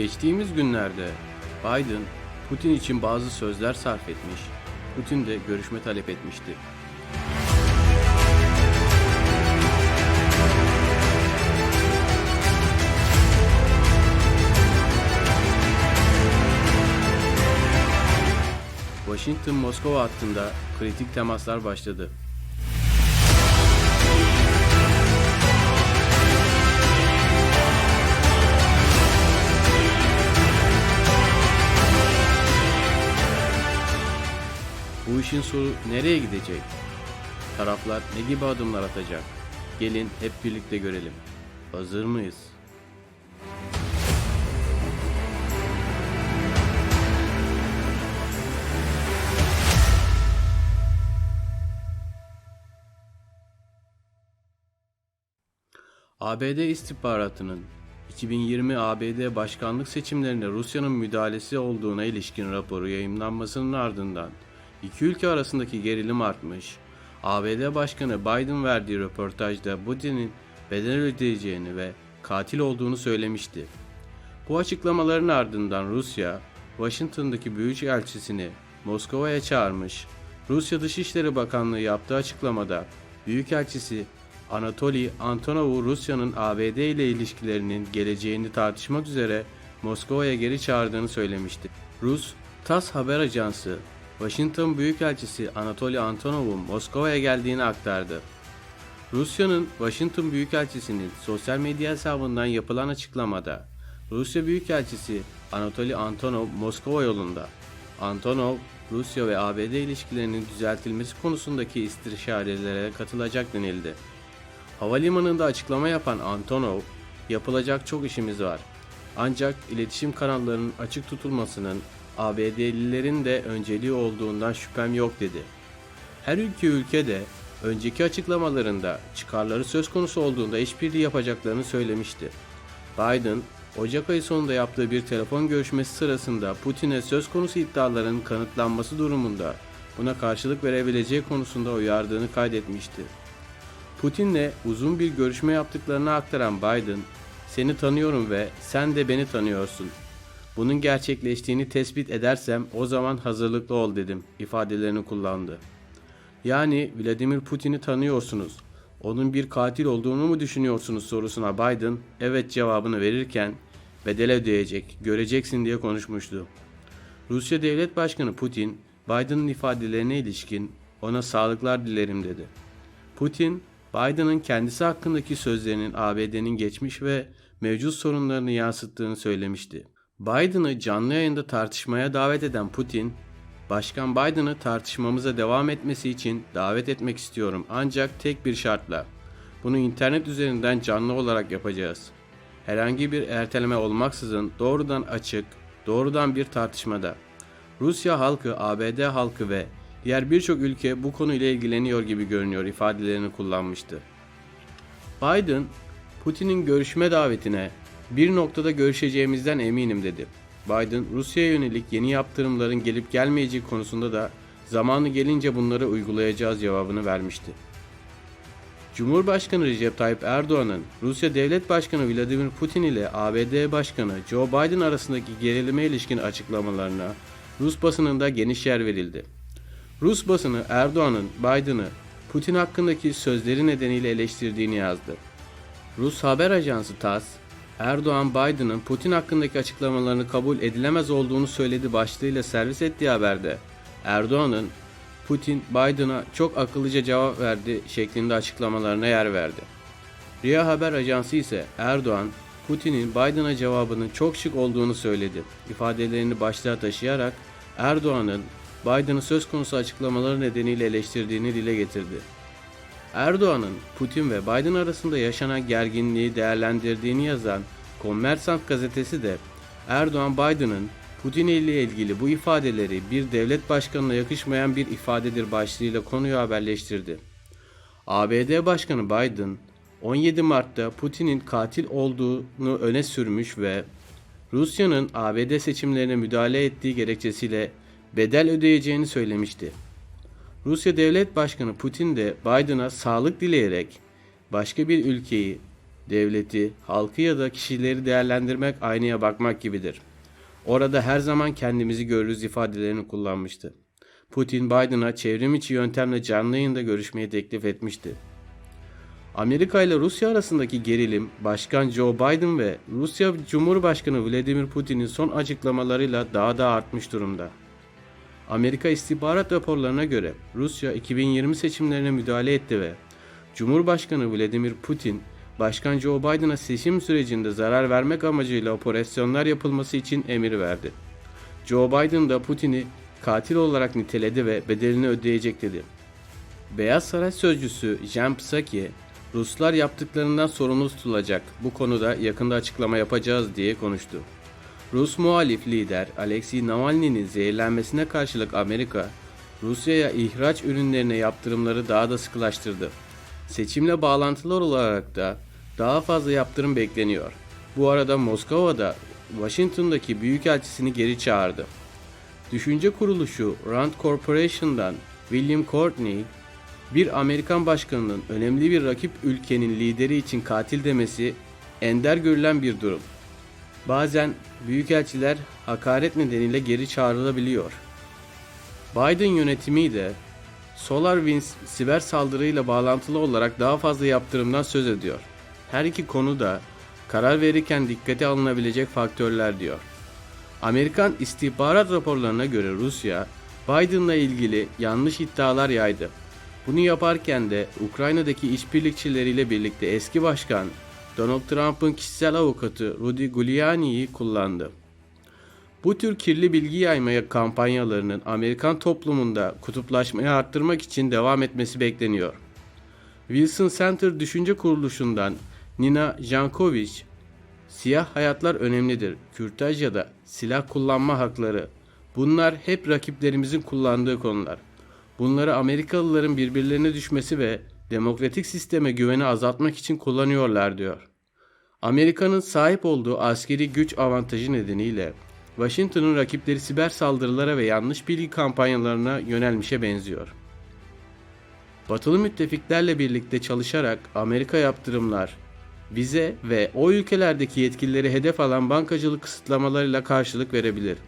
Geçtiğimiz günlerde Biden Putin için bazı sözler sarf etmiş. Putin de görüşme talep etmişti. Washington-Moskova hattında kritik temaslar başladı. Bu işin sonu nereye gidecek? Taraflar ne gibi adımlar atacak? Gelin hep birlikte görelim. Hazır mıyız? ABD istihbaratının 2020 ABD başkanlık seçimlerine Rusya'nın müdahalesi olduğuna ilişkin raporu yayımlanmasının ardından iki ülke arasındaki gerilim artmış. ABD Başkanı Biden verdiği röportajda Putin'in bedel ödeyeceğini ve katil olduğunu söylemişti. Bu açıklamaların ardından Rusya, Washington'daki büyükelçisini Moskova'ya çağırmış. Rusya Dışişleri Bakanlığı yaptığı açıklamada Büyükelçisi Anatoly Antonov'u Rusya'nın ABD ile ilişkilerinin geleceğini tartışmak üzere Moskova'ya geri çağırdığını söylemişti. Rus TASS haber ajansı Washington Büyükelçisi Anatoly Antonov'un Moskova'ya geldiğini aktardı. Rusya'nın Washington Büyükelçisi'nin sosyal medya hesabından yapılan açıklamada Rusya Büyükelçisi Anatoly Antonov Moskova yolunda. Antonov, Rusya ve ABD ilişkilerinin düzeltilmesi konusundaki istişarelere katılacak denildi. Havalimanında açıklama yapan Antonov, yapılacak çok işimiz var. Ancak iletişim kanallarının açık tutulmasının ABD'lilerin de önceliği olduğundan şüphem yok dedi. Her ülke ülkede önceki açıklamalarında çıkarları söz konusu olduğunda işbirliği yapacaklarını söylemişti. Biden, Ocak ayı sonunda yaptığı bir telefon görüşmesi sırasında Putin'e söz konusu iddiaların kanıtlanması durumunda buna karşılık verebileceği konusunda uyardığını kaydetmişti. Putin'le uzun bir görüşme yaptıklarını aktaran Biden, "Seni tanıyorum ve sen de beni tanıyorsun. Bunun gerçekleştiğini tespit edersem o zaman hazırlıklı ol." dedim ifadelerini kullandı. Yani Vladimir Putin'i tanıyorsunuz. Onun bir katil olduğunu mu düşünüyorsunuz sorusuna Biden evet cevabını verirken bedel ödeyecek, göreceksin diye konuşmuştu. Rusya Devlet Başkanı Putin, Biden'ın ifadelerine ilişkin ona sağlıklar dilerim dedi. Putin, Biden'ın kendisi hakkındaki sözlerinin ABD'nin geçmiş ve mevcut sorunlarını yansıttığını söylemişti. Biden'ı canlı yayında tartışmaya davet eden Putin, Başkan Biden'ı tartışmamıza devam etmesi için davet etmek istiyorum ancak tek bir şartla. Bunu internet üzerinden canlı olarak yapacağız. Herhangi bir erteleme olmaksızın doğrudan açık, doğrudan bir tartışmada. Rusya halkı, ABD halkı ve diğer birçok ülke bu konuyla ilgileniyor gibi görünüyor ifadelerini kullanmıştı. Biden, Putin'in görüşme davetine bir noktada görüşeceğimizden eminim dedi. Biden, Rusya'ya yönelik yeni yaptırımların gelip gelmeyeceği konusunda da zamanı gelince bunları uygulayacağız cevabını vermişti. Cumhurbaşkanı Recep Tayyip Erdoğan'ın Rusya Devlet Başkanı Vladimir Putin ile ABD Başkanı Joe Biden arasındaki gerilime ilişkin açıklamalarına Rus basınında geniş yer verildi. Rus basını Erdoğan'ın Biden'ı Putin hakkındaki sözleri nedeniyle eleştirdiğini yazdı. Rus haber ajansı TASS, Erdoğan Biden'ın Putin hakkındaki açıklamalarını kabul edilemez olduğunu söyledi başlığıyla servis ettiği haberde Erdoğan'ın Putin Biden'a çok akıllıca cevap verdi şeklinde açıklamalarına yer verdi. RIA Haber Ajansı ise Erdoğan, Putin'in Biden'a cevabının çok şık olduğunu söyledi. İfadelerini başlığa taşıyarak Erdoğan'ın Biden'ı söz konusu açıklamaları nedeniyle eleştirdiğini dile getirdi. Erdoğan'ın Putin ve Biden arasında yaşanan gerginliği değerlendirdiğini yazan Kommersant gazetesi de Erdoğan Biden'ın Putin ile ilgili bu ifadeleri bir devlet başkanına yakışmayan bir ifadedir başlığıyla konuyu haberleştirdi. ABD Başkanı Biden 17 Mart'ta Putin'in katil olduğunu öne sürmüş ve Rusya'nın ABD seçimlerine müdahale ettiği gerekçesiyle bedel ödeyeceğini söylemişti. Rusya Devlet Başkanı Putin de Biden'a sağlık dileyerek başka bir ülkeyi devleti, halkı ya da kişileri değerlendirmek aynaya bakmak gibidir. Orada her zaman kendimizi görürüz ifadelerini kullanmıştı. Putin Biden'a çevrim içi yöntemle canlı yayında görüşmeyi teklif etmişti. Amerika ile Rusya arasındaki gerilim, Başkan Joe Biden ve Rusya Cumhurbaşkanı Vladimir Putin'in son açıklamalarıyla daha da artmış durumda. Amerika istihbarat raporlarına göre Rusya 2020 seçimlerine müdahale etti ve Cumhurbaşkanı Vladimir Putin, Başkan Joe Biden'a seçim sürecinde zarar vermek amacıyla operasyonlar yapılması için emir verdi. Joe Biden da Putin'i katil olarak niteledi ve bedelini ödeyecek dedi. Beyaz Saray sözcüsü Jen Psaki, Ruslar yaptıklarından sorumlu tutulacak. Bu konuda yakında açıklama yapacağız diye konuştu. Rus muhalif lider Alexei Navalny'nin zehirlenmesine karşılık Amerika, Rusya'ya ihraç ürünlerine yaptırımları daha da sıkılaştırdı. Seçimle bağlantılı olarak da daha fazla yaptırım bekleniyor. Bu arada Moskova'da Washington'daki büyükelçisini geri çağırdı. Düşünce kuruluşu Rand Corporation'dan William Courtney, bir Amerikan başkanının önemli bir rakip ülkenin lideri için katil demesi ender görülen bir durum. Bazen büyükelçiler hakaret nedeniyle geri çağrılabiliyor. Biden yönetimi de SolarWinds siber saldırıyla bağlantılı olarak daha fazla yaptırımdan söz ediyor. Her iki konu da karar verirken dikkate alınabilecek faktörler diyor. Amerikan istihbarat raporlarına göre Rusya, Biden'la ilgili yanlış iddialar yaydı. Bunu yaparken de Ukrayna'daki işbirlikçileriyle birlikte eski başkan Donald Trump'ın kişisel avukatı Rudy Giuliani'yi kullandı. Bu tür kirli bilgi yaymaya kampanyalarının Amerikan toplumunda kutuplaşmayı arttırmak için devam etmesi bekleniyor. Wilson Center Düşünce Kuruluşu'ndan Nina Jankovic, siyah hayatlar önemlidir, kürtaj ya da silah kullanma hakları. Bunlar hep rakiplerimizin kullandığı konular. Bunları Amerikalıların birbirlerine düşmesi ve demokratik sisteme güveni azaltmak için kullanıyorlar diyor. Amerika'nın sahip olduğu askeri güç avantajı nedeniyle Washington'un rakipleri siber saldırılara ve yanlış bilgi kampanyalarına yönelmişe benziyor. Batılı müttefiklerle birlikte çalışarak Amerika yaptırımlar, vize ve o ülkelerdeki yetkilileri hedef alan bankacılık kısıtlamalarıyla karşılık verebilir.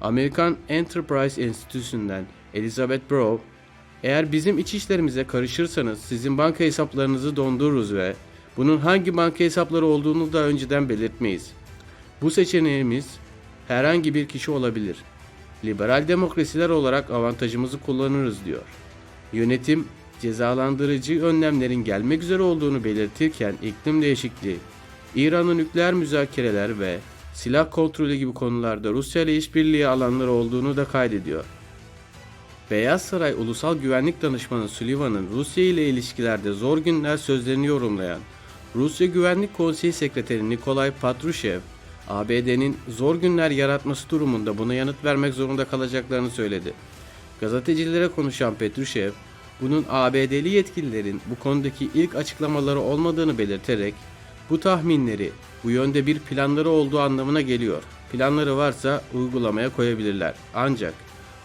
Amerikan Enterprise Enstitüsü'nden Elizabeth Brough, eğer bizim iç işlerimize karışırsanız sizin banka hesaplarınızı dondururuz ve bunun hangi banka hesapları olduğunu da önceden belirtmeyiz. Bu seçeneğimiz herhangi bir kişi olabilir. Liberal demokrasiler olarak avantajımızı kullanırız diyor. Yönetim cezalandırıcı önlemlerin gelmek üzere olduğunu belirtirken iklim değişikliği, İran'ın nükleer müzakereler ve silah kontrolü gibi konularda Rusya ile işbirliği alanları olduğunu da kaydediyor. Beyaz Saray Ulusal Güvenlik Danışmanı Sullivan'ın Rusya ile ilişkilerde zor günler sözlerini yorumlayan Rusya Güvenlik Konseyi Sekreteri Nikolay Patrushev, ABD'nin zor günler yaratması durumunda buna yanıt vermek zorunda kalacaklarını söyledi. Gazetecilere konuşan Petrushev, bunun ABD'li yetkililerin bu konudaki ilk açıklamaları olmadığını belirterek bu tahminleri bu yönde bir planları olduğu anlamına geliyor. Planları varsa uygulamaya koyabilirler. Ancak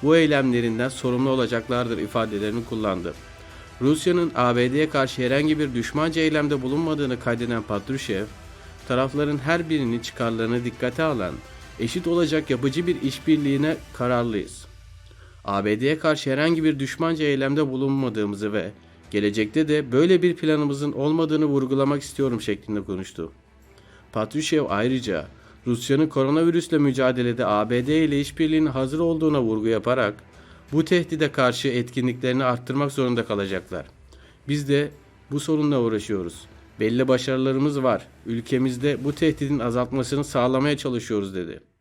bu eylemlerinden sorumlu olacaklardır ifadelerini kullandı. Rusya'nın ABD'ye karşı herhangi bir düşmanca eylemde bulunmadığını kaydeden Patrushev, tarafların her birinin çıkarlarını dikkate alan, eşit olacak yapıcı bir işbirliğine kararlıyız. ABD'ye karşı herhangi bir düşmanca eylemde bulunmadığımızı ve gelecekte de böyle bir planımızın olmadığını vurgulamak istiyorum şeklinde konuştu. Patrushev ayrıca Rusya'nın koronavirüsle mücadelede ABD ile işbirliğinin hazır olduğuna vurgu yaparak bu tehdide karşı etkinliklerini arttırmak zorunda kalacaklar. Biz de bu sorunla uğraşıyoruz. Belli başarılarımız var. Ülkemizde bu tehdidin azaltmasını sağlamaya çalışıyoruz dedi.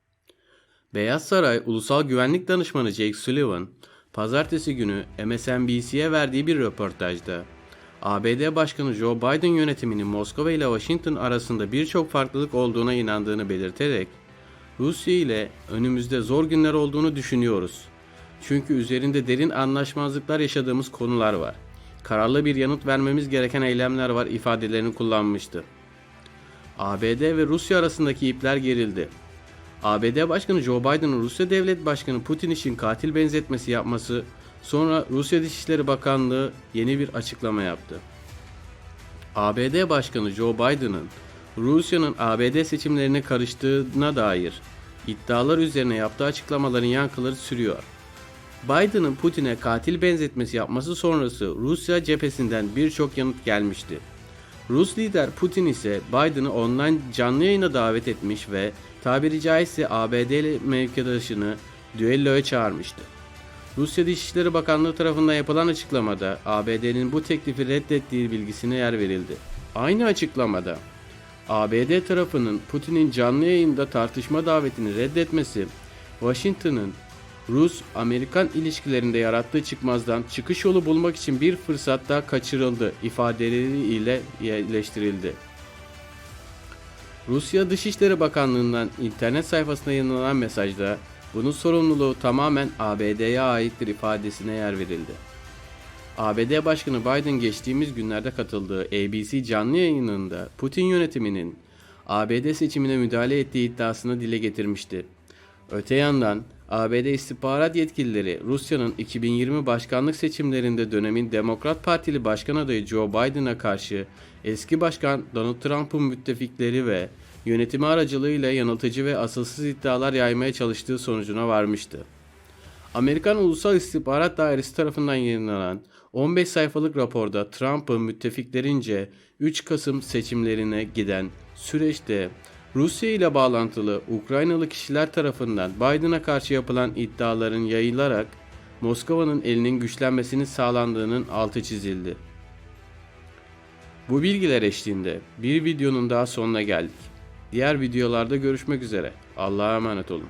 Beyaz Saray Ulusal Güvenlik Danışmanı Jake Sullivan, pazartesi günü MSNBC'ye verdiği bir röportajda ABD Başkanı Joe Biden yönetiminin Moskova ile Washington arasında birçok farklılık olduğuna inandığını belirterek Rusya ile önümüzde zor günler olduğunu düşünüyoruz. Çünkü üzerinde derin anlaşmazlıklar yaşadığımız konular var. Kararlı bir yanıt vermemiz gereken eylemler var ifadelerini kullanmıştı. ABD ve Rusya arasındaki ipler gerildi. ABD Başkanı Joe Biden'ın Rusya Devlet Başkanı Putin için katil benzetmesi yapması sonra Rusya Dışişleri Bakanlığı yeni bir açıklama yaptı. ABD Başkanı Joe Biden'ın Rusya'nın ABD seçimlerine karıştığına dair iddialar üzerine yaptığı açıklamaların yankıları sürüyor. Biden'ın Putin'e katil benzetmesi yapması sonrası Rusya cephesinden birçok yanıt gelmişti. Rus lider Putin ise Biden'ı online canlı yayına davet etmiş ve tabiri caizse ABD'li mevkidaşını düelloya çağırmıştı. Rusya Dışişleri Bakanlığı tarafından yapılan açıklamada ABD'nin bu teklifi reddettiği bilgisine yer verildi. Aynı açıklamada ABD tarafının Putin'in canlı yayında tartışma davetini reddetmesi, Washington'ın Rus-Amerikan ilişkilerinde yarattığı çıkmazdan çıkış yolu bulmak için bir fırsat daha kaçırıldı ifadeleri ile yerleştirildi. Rusya Dışişleri Bakanlığı'ndan internet sayfasına yayınlanan mesajda bunun sorumluluğu tamamen ABD'ye aittir ifadesine yer verildi. ABD Başkanı Biden geçtiğimiz günlerde katıldığı ABC canlı yayınında Putin yönetiminin ABD seçimine müdahale ettiği iddiasını dile getirmişti. Öte yandan ABD istihbarat yetkilileri Rusya'nın 2020 başkanlık seçimlerinde dönemin Demokrat Partili başkan adayı Joe Biden'a karşı eski başkan Donald Trump'ın müttefikleri ve yönetimi aracılığıyla yanıltıcı ve asılsız iddialar yaymaya çalıştığı sonucuna varmıştı. Amerikan Ulusal İstihbarat Dairesi tarafından yayınlanan 15 sayfalık raporda Trump'ın müttefiklerince 3 Kasım seçimlerine giden süreçte Rusya ile bağlantılı Ukraynalı kişiler tarafından Biden'a karşı yapılan iddiaların yayılarak Moskova'nın elinin güçlenmesinin sağlandığının altı çizildi. Bu bilgiler eşliğinde bir videonun daha sonuna geldik. Diğer videolarda görüşmek üzere. Allah'a emanet olun.